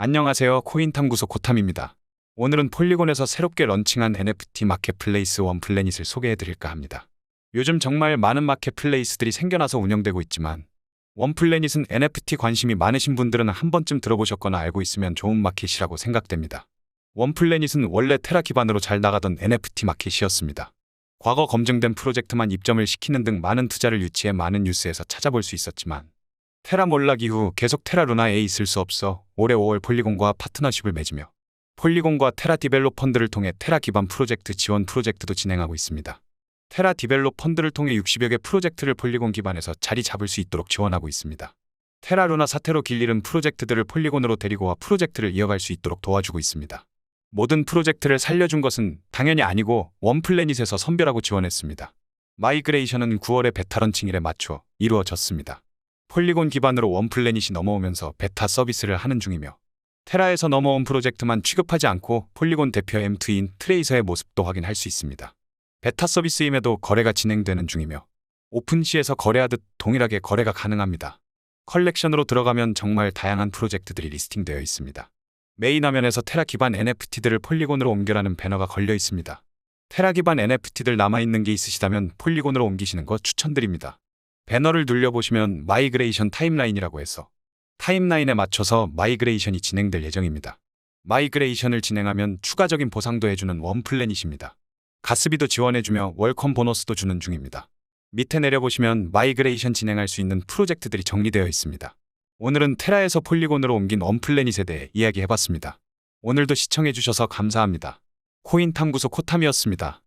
안녕하세요. 코인탐구소 코탐입니다. 오늘은 폴리곤에서 새롭게 런칭한 NFT 마켓플레이스 원플래닛을 소개해드릴까 합니다. 요즘 정말 많은 마켓플레이스들이 생겨나서 운영되고 있지만 원플래닛은 NFT 관심이 많으신 분들은 한 번쯤 들어보셨거나 알고 있으면 좋은 마켓이라고 생각됩니다. 원플래닛은 원래 테라 기반으로 잘 나가던 NFT 마켓이었습니다. 과거 검증된 프로젝트만 입점을 시키는 등 많은 투자를 유치해 많은 뉴스에서 찾아볼 수 있었지만 테라 몰락 이후 계속 테라 루나에 있을 수 없어 올해 5월 폴리곤과 파트너십을 맺으며 폴리곤과 테라 디벨롭 펀드를 통해 테라 기반 프로젝트 지원 프로젝트도 진행하고 있습니다. 테라 디벨롭 펀드를 통해 60여 개 프로젝트를 폴리곤 기반에서 자리 잡을 수 있도록 지원하고 있습니다. 테라 루나 사태로 길 잃은 프로젝트들을 폴리곤으로 데리고 와 프로젝트를 이어갈 수 있도록 도와주고 있습니다. 모든 프로젝트를 살려준 것은 당연히 아니고 원플래닛에서 선별하고 지원했습니다. 마이그레이션은 9월에 베타 런칭일에 맞춰 이루어졌습니다. 폴리곤 기반으로 원플래닛이 넘어오면서 베타 서비스를 하는 중이며 테라에서 넘어온 프로젝트만 취급하지 않고 폴리곤 대표 M2인 트레이서의 모습도 확인할 수 있습니다. 베타 서비스임에도 거래가 진행되는 중이며 오픈시에서 거래하듯 동일하게 거래가 가능합니다. 컬렉션으로 들어가면 정말 다양한 프로젝트들이 리스팅되어 있습니다. 메인 화면에서 테라 기반 NFT들을 폴리곤으로 옮겨라는 배너가 걸려 있습니다. 테라 기반 NFT들 남아있는 게 있으시다면 폴리곤으로 옮기시는 거 추천드립니다. 배너를 눌려보시면 마이그레이션 타임라인이라고 해서 타임라인에 맞춰서 마이그레이션이 진행될 예정입니다. 마이그레이션을 진행하면 추가적인 보상도 해주는 원플래닛입니다. 가스비도 지원해주며 월컴 보너스도 주는 중입니다. 밑에 내려보시면 마이그레이션 진행할 수 있는 프로젝트들이 정리되어 있습니다. 오늘은 테라에서 폴리곤으로 옮긴 원플래닛에 대해 이야기해봤습니다. 오늘도 시청해주셔서 감사합니다. 코인 탐구소 코탐이었습니다.